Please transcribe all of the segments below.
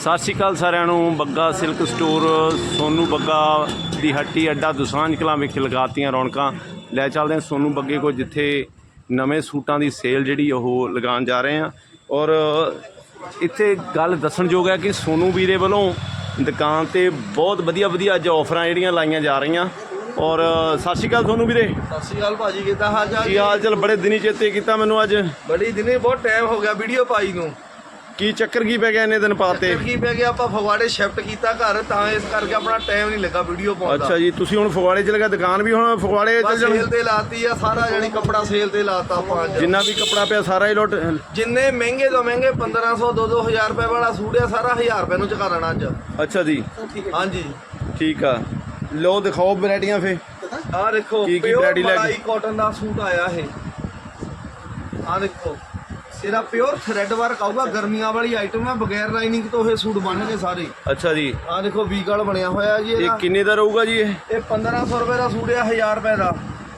ਸਤਿ ਸ਼੍ਰੀ ਅਕਾਲ ਸਾਰਿਆਂ ਨੂੰ। ਬੱਗਾ ਸਿਲਕ ਸਟੋਰ ਸੋਨੂ ਬੱਗਾ ਦੀ ਹੱਟੀ ਅੱਡਾ ਦੁਸਾਂਝ ਕਲਾਂ ਵਿਖੇ ਲਗਾਤੀਆਂ ਰੌਣਕਾਂ। ਲੈ ਚੱਲਦੇ ਹਾਂ ਸੋਨੂ ਬੱਗੇ ਕੋ ਜਿੱਥੇ ਨਵੇਂ ਸੂਟਾਂ ਦੀ ਸੇਲ ਜਿਹੜੀ ਉਹ ਲਗਾਉਣ ਜਾ ਰਹੇ ਆ ਔਰ ਇੱਥੇ ਗੱਲ ਦੱਸਣਯੋਗ ਹੈ ਕਿ ਸੋਨੂ ਵੀਰੇ ਵੱਲੋਂ ਦੁਕਾਨ ਤੇ ਬਹੁਤ ਵਧੀਆ ਵਧੀਆ ਅੱਜ ਆਫਰਾਂ ਜਿਹੜੀਆਂ ਲਾਈਆਂ ਜਾ ਰਹੀਆਂ। ਔਰ ਸਤਿ ਸ਼੍ਰੀ ਅਕਾਲ ਸੋਨੂ ਵੀਰੇ। ਸਤਿ ਸ਼੍ਰੀ ਅਕਾਲ ਭਾਜੀ ਕਿੱਦਾਂ ਹਾਲ ਚਾਲ ਕੀ ਹਾਲ ਚਾਲ ਬੜੇ ਦਿਨੀ ਚੇਤੇ ਕੀਤਾ ਮੈਨੂੰ ਅੱਜ। ਬੜੀ ਦਿਨੇ ਬਹੁਤ ਟਾਈਮ ਹੋ ਗਿਆ ਵੀਡੀਓ ਪਾਈ ਨੂੰ। ਕੀ ਚੱਕਰ ਕੀ ਪੈ ਗਿਆ ਇੰਨੇ ਦਿਨ ਪਾਤੇ ਕੀ ਪੈ ਗਿਆ? ਆਪਾਂ ਫਗਵਾੜੇ ਸ਼ਿਫਟ ਕੀਤਾ ਘਰ ਤਾਂ ਇਸ ਕਰਕੇ ਆਪਣਾ ਟਾਈਮ ਨਹੀਂ ਲੱਗਾ ਵੀਡੀਓ ਪਾਉਣ ਦਾ। ਅੱਛਾ ਜੀ ਤੁਸੀਂ ਹੁਣ ਫਗਵਾੜੇ ਚ ਲਗਾ ਦੁਕਾਨ ਵੀ ਹੁਣ ਫਗਵਾੜੇ ਚ ਸੇਲ ਤੇ ਲਾਤੀ ਆ ਸਾਰਾ ਜਾਨੀ ਕੱਪੜਾ ਸੇਲ ਤੇ ਲਾਤਾ ਆਪਾਂ ਅੱਜ। ਜਿੰਨਾ ਵੀ ਕੱਪੜਾ ਪਿਆ ਸਾਰਾ ਹੀ ਲੁੱਟ ਜਿੰਨੇ ਮਹਿੰਗੇ ਤੋਂ ਮਹਿੰਗੇ 1500 2-2000 ਰੁਪਏ ਵਾਲਾ ਸੂਟ ਆ ਸਾਰਾ 1000 ਰੁਪਏ ਨੂੰ ਚੁਕਾ ਦੇਣਾ ਅੱਜ। ਅੱਛਾ ਜੀ। ਹਾਂਜੀ। ਠੀਕ ਆ। ਲੋ ਦਿਖਾਓ ਵੈਰਾਈਟੀਆਂ ਫੇ। ਆਹ ਦੇਖੋ ਕੀ- ਕੀ pure variety ਲੈ ਕੇ? ਮਲਾਈ ਕਾਟਨ ਦਾ ਸੂਟ ਆਇਆ ਇਹ। ਆਹ ਦੇਖੋ। ਇਹਦਾ ਪਿਓਰ ਥ੍ਰੈਡ ਵਰਕ ਆਊਗਾ ਗਰਮੀਆਂ ਵਾਲੀ ਆਈਟਮ ਆ ਬਗੈਰ ਲਾਈਨਿੰਗ ਤੋਂ ਇਹ ਸੂਟ ਬਣਨਗੇ ਸਾਰੇ। ਅੱਛਾ ਜੀ। ਆਹ ਦੇਖੋ ਵੀਗਲ ਬਣਿਆ ਹੋਇਆ ਜੀ ਇਹ ਇਹਦਾ ਕਿੰਨੇ ਦਾ ਰਹੂਗਾ ਜੀ ਇਹ? ਇਹ 1500 ਰੁਪਏ ਦਾ ਸੂਟ ਆ 1000 ਰੁਪਏ ਦਾ।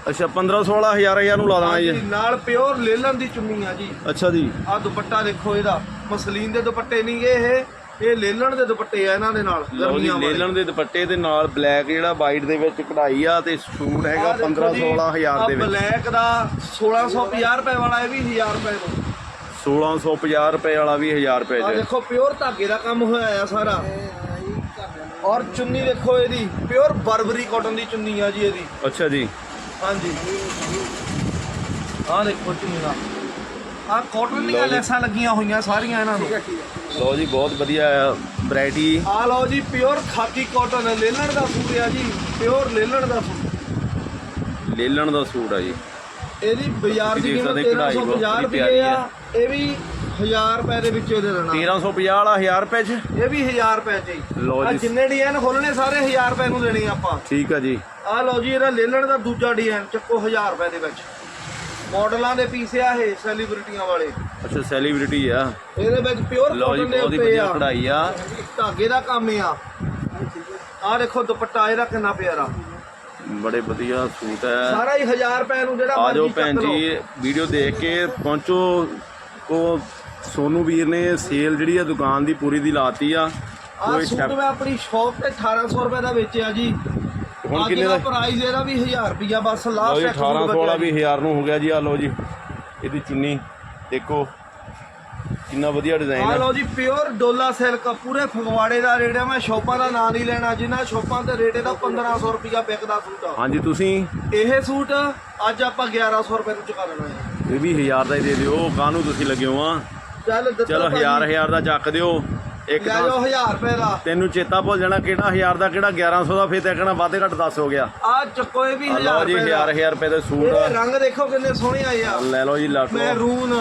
ਅੱਛਾ 15 16 ਹਜ਼ਾਰ ਹਜ਼ਾਰ ਨੂੰ ਲਾ ਦਾਂਗੇ ਹਾਂਜੀ, ਜੀ ਨਾਲ ਪਿਓਰ ਲੇਲਨ ਦੀ ਚੁੰਨੀ ਆ ਜੀ। ਅੱਛਾ ਜੀ। ਆਹ ਦੁਪੱਟਾ ਦੇਖੋ ਇਹਦਾ। ਮਸਲੀਨ ਦੇ ਦੁਪੱਟੇ ਨਹੀਂ ਇਹ। ਇਹ ਲੇਲਨ ਦੇ ਦੁਪੱਟੇ ਆ ਇਹਨਾਂ ਦੇ ਨਾਲ ਲਓ ਜੀ ਗਰਮੀਆਂ ਵਾਲੇ। ਲੇਲਣ ਦੇ ਦੁਪੱਟੇ ਦੇ ਨਾਲ ਬਲੈਕ ਜਿਹੜਾ ਵਾਈਟ ਦੇ ਵਿੱਚ ਕਢਾਈ ਆ ਤੇ ਸੂਟ ਹੈਗਾ 15 16 ਹਜ਼ਾਰ ਦੇ ਵਿੱਚ। ਬਲੈਕ ਦਾ 1650 ਰੁਪਏ ਵਾਲਾ ਇਹ ਵੀ 1000 ਰੁਪਏ ਦਾ। 1650 ਰੁਪਏ ਵਾਲਾ ਵੀ 1000 ਰੁਪਏ ਆ ਚ। ਦੇਖੋ ਪਿਓਰ ਧਾਗੇ ਦਾ ਕੰਮ ਹੋਇਆ ਆ ਸਾਰਾ। ਔਰ ਚੁੰਨੀ ਦੇਖੋ ਇਹਦੀ ਪਿਓਰ ਬਰਬਰੀ ਕਾਟਨ ਦੀ ਚੁੰਨੀ ਆ ਜੀ ਇਹਦੀ। ਅੱਛਾ ਜੀ। ਹਾਂਜੀ। ਆਹ ਦੇਖੋ ਚੁੰਨੀ ਦਾ। ਆਹ ਕਾਟਨ ਦੀਆਂ। ਲੈਸਾਂ ਲੱਗੀਆਂ ਹੋਈਆਂ ਸਾਰੀਆਂ ਇਹਨਾਂ ਨੂੰ। ਲਓ ਜੀ ਬਹੁਤ ਵਧੀਆ ਵੈਰਾਈਟੀ ਆ ਲਓ ਜੀ ਪਿਓਰ ਖਾਕੀ ਕਾਟਨ ਲੇਲਣ ਦਾ ਸੂਟ ਆ ਜੀ ਪਿਓਰ ਲੇਲਣ ਦਾ ਸੂਟ। ਲੇਲਣ ਦਾ ਸੂਟ ਆ ਜੀ। ਇਹਦੀ ਬਾਜ਼ਾਰ ਦੀ ਦੇਖ ਕੀਮਤ ਸਕਦੇ ਕਢਾਈ 1350 ਬਹੁਤ ਰੁਪਏ ਆ ਇਹ ਵੀ 1000 ਰੁਪਏ ਦੇ ਵਿੱਚ ਇਹਦੇ ਦੇਣਾ 1350 ਵਾਲਾ 1000 ਰੁਪਏ ਚ? ਇਹ ਵੀ 1000 ਰੁਪਏ ਚ ਹੀ। ਲਓ ਆਹ ਜੀ। ਜਿੰਨੇ ਡਿਜ਼ਾਈਨ ਖੋਲਣੇ ਸਾਰੇ 1000 ਰੁਪਏ ਨੂੰ ਦੇਣੇ ਆਪਾਂ। ਠੀਕ ਆ ਜੀ। ਆ ਲਓ ਜੀ ਇਹਦਾ ਲੇਲਣ ਦਾ ਦੂਜਾ ਡਿਜ਼ਾਈਨ ਚੱਕੋ 1000 ਰੁਪਏ ਦੇ ਵਿੱਚ। ਮਾਡਲਾਂ ਦੇ ਪੀਸ ਆ ਇਹ ਸੈਲੀਬ੍ਰਿਟੀਆਂ ਵਾਲੇ। ਅੱਛਾ ਸੈਲੀਬ੍ਰਿਟੀ ਆ। ਇਹਦੇ ਵਿੱਚ ਪਿਓਰ ਲਓ ਜੀ ਕਾਟਨ ਦੇ ਬਹੁਤ ਹੀ ਉੱਤੇ ਵਧੀਆ ਆ। ਕਢਾਈ ਆ। ਧਾਗੇ ਦਾ ਕੰਮ ਆ। ਆ ਦੇਖੋ ਦੁਪੱਟਾ ਇਹਦਾ ਕਿੰਨਾ ਪਿਆਰਾ। ਬੜੇ ਵਧੀਆ ਸੂਟ ਹੈ। ਸਾਰਾ ਹੀ 1000 ਰੁਪਏ ਨੂੰ ਜਿਹੜਾ ਆ ਜਾਓ ਮਰਜ਼ੀ ਭੈਣ ਚੱਕ ਲਓ। ਜੀ ਵੀਡੀਓ ਦੇਖ ਕੇ ਪਹੁੰਚੋ। ਉਹ ਸੋਨੂ ਵੀਰ ਨੇ ਸੇਲ ਜਿਹੜੀ ਆ ਦੁਕਾਨ ਦੀ ਪੂਰੀ ਦੀ ਲਾਤੀ ਆ। ਆਹ ਕੋਈ ਸੂਟ ਮੈਂ ਆਪਣੀ ਸ਼ੌਪ ਤੇ 1800 ਰੁਪਏ ਦਾ ਵੇਚਿਆ ਜੀ। ਹੁਣ ਕਿੰਨੇ ਦਾ? ਪ੍ਰਾਈਸ ਇਹਦਾ ਵੀ 1000 ਰੁਪਿਆ ਬਸ ਲਓ ਲਾਸਟ ਜੀ 1800 ਵਾਲਾ ਵੀ 1000 ਨੂੰ ਹੋ ਗਿਆ ਜੀ ਆ ਲਓ ਜੀ ਇਹਦੀ ਚੁੰਨੀ। ਦੇਖੋ ਕਿੰਨਾ ਵਧੀਆ ਡਿਜ਼ਾਈਨ ਆ। ਹੈ ਲਓ ਜੀ ਪਿਓਰ ਡੋਲਾ ਸਿਲਕ ਪੂਰੇ ਫਗਵਾੜੇ ਦਾ ਰੇਟ ਹੈ ਮੈਂ ਸ਼ੋਪਾਂ ਦਾ ਨਾਂ ਨਹੀਂ ਲੈਣਾ ਜਿਨ੍ਹਾਂ ਸ਼ੋਪਾਂ ਤੇ ਰੇਟ ਇਹਦਾ 1500 ਰੁਪਿਆ ਵਿਕਦਾ ਸੂਟ ਆ। ਹਾਂਜੀ ਤੁਸੀਂ? ਇਹ ਸੂਟ ਅੱਜ ਆਪਾਂ 1100 ਰੁਪਏ ਨੂੰ ਚੁਕਾ ਦੇਣਾ ਹੈ। ਇਹ ਵੀ 1000 ਦਾ ਹੀ ਦੇ ਦਿਓ ਕਾਹਨੂੰ ਤੁਸੀਂ ਲੱਗੇ ਹੋ ਆ? ਚੱਲ ਦਿੱਤਾ ਚਲੋ ਭਾਜੀ। 1000 1000 ਦਾ ਚੱਕ ਦਿਓ। ਇੱਕ ਲੈ ਤਾਂ ਜਾਓ 1000 ਰੁਪਏ ਦਾ। ਤੈਨੂੰ ਚੇਤਾ ਭੁੱਲ ਜਾਣਾ ਕਿਹੜਾ 1000 ਦਾ ਕਿਹੜਾ 1100 ਦਾ ਫੇਰ ਤੇ ਕਹਿਣਾ ਵਾਧੇ ਘੱਟ 10 ਹੋ ਗਿਆ। ਆ ਚੱਕੋ ਇਹ ਵੀ ਆ 1000 ਲਓ ਜੀ ਰੁਪਏ 1000 ਦਾ 1000 ਰੁਪਏ ਦੇ ਸੂਟ। ਇਹਦੇ ਰੰਗ ਦੇਖੋ ਕਿੰਨੇ ਸੋਹਣੇ ਆਏ ਆ। ਲੈ ਲਓ ਜੀ ਲੱਟ। ਲਓ ਮੈਰੂਨ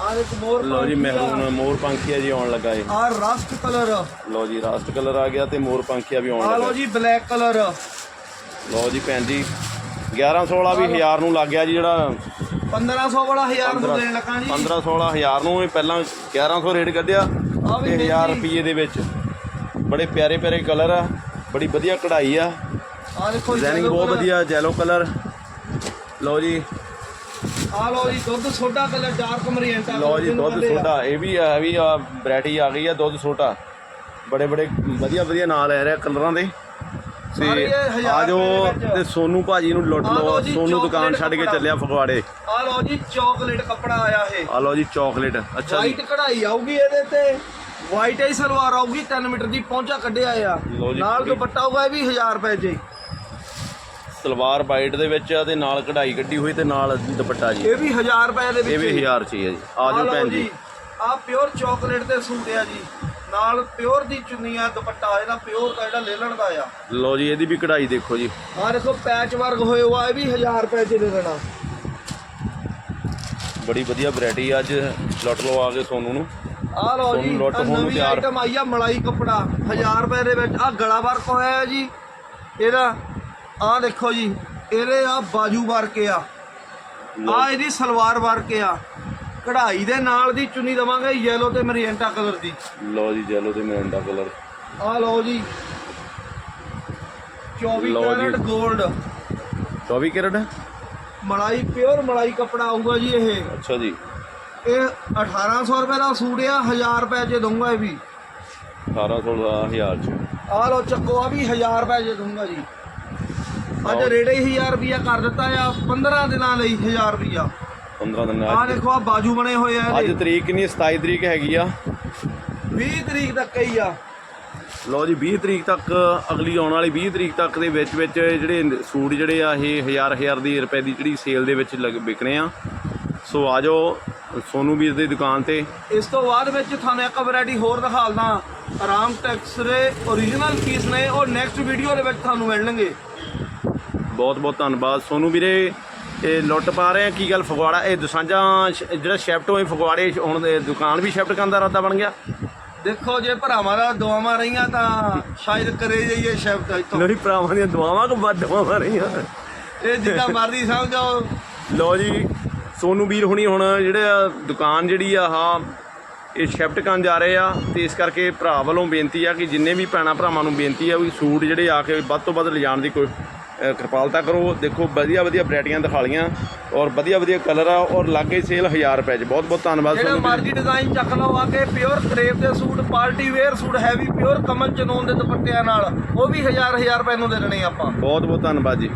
ਆ ਇੱਕ ਮੋਰ ਲਓ ਜੀ ਮਹਿਰੂਨ ਮੋਰ ਪੰਖੀਆ ਜੀ ਆਉਣ ਲੱਗਾ ਏ ਆ ਰਸਟ ਕਲਰ। ਲਓ ਜੀ ਰਾਸਟ ਕਲਰ ਆ ਗਿਆ ਤੇ ਮੋਰ ਪੰਖੀਆ ਵੀ ਆਉਣ ਲੱਗਾ ਲਓ ਜੀ ਬਲੈਕ ਕਲਰ। ਲਓ ਜੀ ਭੈਣ ਜੀ 1100 ਵਾਲਾ ਵੀ 1000 ਨੂੰ ਲੱਗ ਗਿਆ ਜੀ ਜਿਹੜਾ 1500 ਵਾਲਾ 1000 ਨੂੰ ਦੇਣ ਲੱਗਾ ਜੀ। 15 16 1000 ਨੂੰ ਇਹ ਪਹਿਲਾਂ 1100 ਰੇਟ ਕੱਢਿਆ ਆ ਵੀ ਤੇ ਦੇਖ। 1000 ਜੀ। ਰੁਪਏ ਦੇ ਵਿੱਚ। ਬੜੇ ਪਿਆਰੇ ਪਿਆਰੇ ਕਲਰ ਆ ਬੜੀ ਵਧੀਆ ਕਢਾਈ ਆ। ਆ ਦੇਖੋ ਡਿਜ਼ਾਈਨਿੰਗ ਬਹੁਤ ਵਧੀਆ ਜੈਲੋ ਕਲਰ। ਲਓ ਜੀ ਆ ਲਓ ਜੀ ਦੁੱਧ ਸੋਡਾ ਕਲਰ ਡਾਰਕ ਮਰੀਐਂਟਾ ਲਓ ਜੀ ਦੁੱਧ ਸੋਡਾ ਇਹ ਵੀ ਆ ਵੀ ਆ ਵੈਰਾਈਟੀ ਆ ਗਈ ਆ ਦੁੱਧ ਸੋਡਾ। ਬੜੇ ਬੜੇ ਵਧੀਆ ਵਧੀਆ ਨਾਂ ਲੈ ਰਿਹਾ ਕਲਰਾਂ ਦੇ। ਤੇ ਇਹ ਹਜ਼ਾਰ ਆ ਜੋ ਰੁਪਏ ਦੇ ਵਿੱਚ। ਤੇ ਸੋਨੂ ਭਾਜੀ ਨੂੰ ਲੁੱਟ ਲਓ ਸੋਨੂ ਦੁਕਾਨ ਛੱਡ ਕੇ। ਚੱਲਿਆ ਫਗਵਾੜੇ। ਆ ਲਓ ਜੀ ਚਾਕਲੇਟ ਕੱਪੜਾ ਆਇਆ ਇਹ। ਆ ਲਓ ਜੀ ਚਾਕਲੇਟ ਅੱਛਾ ਜੀ। ਵਾਈਟ ਕਢਾਈ ਆਊਗੀ ਇਹਦੇ ਤੇ। ਵਾਈਟ ਹੀ ਸਲਵਾਰ ਆਊਗੀ 3 ਮੀਟਰ ਦੀ ਪਹੁੰਚਾ ਕੱਢਿਆ ਆ। ਨਾਲ। ਦੁਪੱਟਾ ਹੋਊਗਾ ਇਹ ਵੀ 1000 ਰੁਪਏ ਜੀ ਸਲਵਾਰ ਵਾਈਟ ਦੇ ਵਿੱਚ ਆ ਤੇ ਨਾਲ ਕਢਾਈ ਕੱਢੀ ਹੋਈ ਤੇ ਨਾਲ ਦੁਪੱਟਾ ਜੀ। ਇਹ ਵੀ 1000 ਰੁਪਏ ਦੇ ਵਿੱਚ ਇਹ ਵੀ ਹੀ। 1000 ਚ ਹੀ ਹੈ ਜੀ। ਆ ਜਾਓ ਭੈਣ ਜੀ। ਆ ਪਿਓਰ ਚਾਕਲੇਟ ਦੇ ਸੂਟ ਆ ਜੀ। ਨਾਲ ਪਿਓਰ ਦੀ ਚੁੰਨੀ ਆ ਦੁਪੱਟਾ ਇਹਦਾ ਪਿਓਰ ਦਾ ਜਿਹੜਾ ਲੇਲਣ ਦਾ ਆ। ਲਓ ਜੀ ਇਹਦੀ ਵੀ ਕਢਾਈ ਦੇਖੋ ਜੀ। ਆ ਦੇਖੋ ਪੈਚ ਵਰਕ ਹੋਏ ਹੋਆ ਇਹ ਵੀ 1000 ਰੁਪਏ ਚ ਦੇ ਦੇਣਾ ਬੜੀ ਵਧੀਆ ਵੈਰਾਈਟੀ ਅੱਜ ਲੁੱਟ ਲਓ ਆ ਕੇ ਸੋਨੂ ਨੂੰ। ਆ ਲਓ ਜੀ ਨਵੀਂ ਤਿਆਰ। ਆਈਟਮ ਆਈ ਆ ਮਲਾਈ ਕੱਪੜਾ 1000 ਰੁਪਏ ਦੇ ਵਿੱਚ। ਆ ਗਲਾ ਵਰਕ ਹੋਇਆ ਜੀ। ਇਹਦਾ ਆ ਦੇਖੋ ਜੀ ਇਹਦੇ ਆ ਬਾਜੂ ਵਰਕ ਆ। ਆ ਇਹਦੀ ਸਲਵਾਰ ਵਰਕ ਆ। ਕਢਾਈ ਦੇ ਨਾਲ ਦੀ ਚੁੰਨੀ ਦਵਾਂਗੇ ਯੈਲੋ ਤੇ ਮਰੀਐਂਟਾ ਕਲਰ ਦੀ। ਲਓ ਜੀ ਜੈਲੋ ਤੇ ਮੈਂਡਾ ਕਲਰ। ਆ ਲਓ ਜੀ। 24 ਲਓ ਜੀ। ਕੈਰਟ 골ਡ 24 ਕੈਰਟ? ਮਲਾਈ ਪਿਓਰ ਮਲਾਈ ਕੱਪੜਾ ਆਊਗਾ ਜੀ ਇਹ। ਅੱਛਾ ਜੀ। ਇਹ 1800 ਰੁਪਏ ਦਾ ਸੂਟ ਆ 1000 ਰੁਪਏ ਚ ਦਊਂਗਾ ਇਹ ਵੀ। 1800 ਦਾ 1000 ਚ। ਆਹ ਲੋ ਚੱਕੋ ਆ ਵੀ 1000 ਰੁਪਏ ਜੇ ਦੂੰਗਾ ਜੀ। ਅੱਜ ਰੇੜੇ ਹੀ 1000 ਰੁਪਿਆ ਕਰ ਦਿੱਤਾ ਆ 15 ਦਿਨਾਂ ਲਈ 1000 ਰੁਪਿਆ 15 ਦਿਨ ਅੱਜ ਦੇਖੋ ਆ ਬਾਜੂ ਬਣੇ ਹੋਏ ਆ ਅੱਜ ਇਹਦੇ ਤਰੀਕ ਕਿੰਨੀ 27 ਤਰੀਕ ਹੈਗੀ ਆ। 20 ਤਰੀਕ ਤੱਕ ਹੀ ਆ। ਲਓ ਜੀ 20 ਤਰੀਕ ਤੱਕ ਅਗਲੀ ਆਉਣ ਵਾਲੀ 20 ਤਰੀਕ ਤੱਕ ਦੇ ਵਿੱਚ ਵਿੱਚ ਜਿਹੜੇ ਸੂਟ ਜਿਹੜੇ ਆ ਇਹ ਹਜ਼ਾਰ ਹਜ਼ਾਰ ਦੀ ਰੁਪਏ ਦੀ ਜਿਹੜੀ ਸੇਲ ਦੇ ਵਿੱਚ ਲੱਗ ਵਿਕਣੇ ਆ। ਸੋ ਆ ਜਾਓ ਸੋਨੂ ਵੀਰ ਦੀ ਦੁਕਾਨ ਤੇ। ਇਸ ਤੋਂ ਬਾਅਦ ਵਿੱਚ ਤੁਹਾਨੂੰ ਇੱਕ ਵੈਰਾਈਟੀ ਹੋਰ ਦਿਖਾਲਦਾ ਆਰਾਮ ਟੈਕਸ ਦੇ origignal ਪੀਸ ਨੇ ਉਹ ਨੈਕਸਟ ਵੀਡੀਓ ਦੇ ਵਿੱਚ ਤੁਹਾਨੂੰ ਮਿਲਣਗੇ। ਬਹੁਤ ਬਹੁਤ ਧੰਨਵਾਦ। ਸੋਨੂ ਵੀਰੇ ਇਹ ਲੁੱਟ ਪਾ ਰਹੇ ਆ ਕੀ ਗੱਲ ਫਗਵਾੜਾ? ਇਹ ਦਸਾਂਜਾਂ ਜਿਹੜਾ ਸ਼ਿਫਟ ਹੋਏ ਫਗਵਾੜੇ ਹੁਣ ਦੁਕਾਨ ਵੀ ਸ਼ਿਫਟ ਕਰਨ ਦਾ ਇਰਾਦਾ ਬਣ ਗਿਆ? ਦੇਖੋ ਜੇ ਭਰਾਵਾਂ ਦਾ ਦੁਆਵਾਂ ਰਹੀਆਂ ਤਾਂ ਸ਼ਾਇਦ ਕਰੇ ਜਾਈਏ ਸ਼ਿਫਟ ਇੱਥੋਂ। ਮੇਰੀ ਭਰਾਵਾਂ ਦੀਆਂ ਦੁਆਵਾਂ ਕੋ ਵੱਧ ਦੁਆਵਾਂ ਰਹੀਆਂ। ਇਹ ਜਿੱਦਾਂ ਮਰਜ਼ੀ ਸਮਝੋ ਲਓ ਜੀ ਸੋਨੂ ਵੀਰ ਹੁਣੀ ਹੁਣ ਜਿਹੜੇ ਦੁਕਾਨ ਜਿਹੜੀ ਆ ਆਹ ਇਹ ਸ਼ਿਫਟ ਕਰਨ ਜਾ ਰਹੇ ਆ ਤੇ ਇਸ ਕਰਕੇ ਭਰਾ ਵੱਲੋਂ ਬੇਨਤੀ ਆ ਕਿ ਜਿੰਨੇ ਵੀ ਭੈਣਾਂ ਭਰਾਵਾਂ ਨੂੰ ਬੇਨਤੀ ਆ ਵੀ ਸੂਟ ਜਿਹੜੇ ਆ ਕੇ ਵੱਧ ਤੋਂ ਵੱਧ ਲਿਜਾਣ ਦੀ ਕੋਈ ਕਿਰਪਾਲਤਾ ਕਰੋ। ਦੇਖੋ ਵਧੀਆ ਵਧੀਆ ਵੈਰਾਈਟੀਆਂ ਦਿਖਾ ਲੀਆਂ ਔਰ ਵਧੀਆ ਵਧੀਆ ਕਲਰ ਆ ਔਰ ਲਾਗੇ ਸੇਲ 1000 ਰੁਪਏ ਚ। ਬਹੁਤ ਬਹੁਤ ਧੰਨਵਾਦ ਜਿਹੜਾ ਮਰਜ਼ੀ ਡਿਜ਼ਾਈਨ ਚੱਕ ਲਓ ਆ ਕੇ ਪਿਓਰ ਕਰੇਪ ਦੇ suit party wear suit heavy pure ਕਮਲ ਚਨੋਨ ਦੇ ਦੁਪੱਟਿਆਂ ਨਾਲ ਉਹ ਵੀ ਹਜ਼ਾਰ ਹਜ਼ਾਰ ਰੁਪਏ ਨੂੰ ਦੇ ਦੇਣੇ ਆਪਾਂ। ਬਹੁਤ ਬਹੁਤ ਧੰਨਵਾਦ ਜੀ।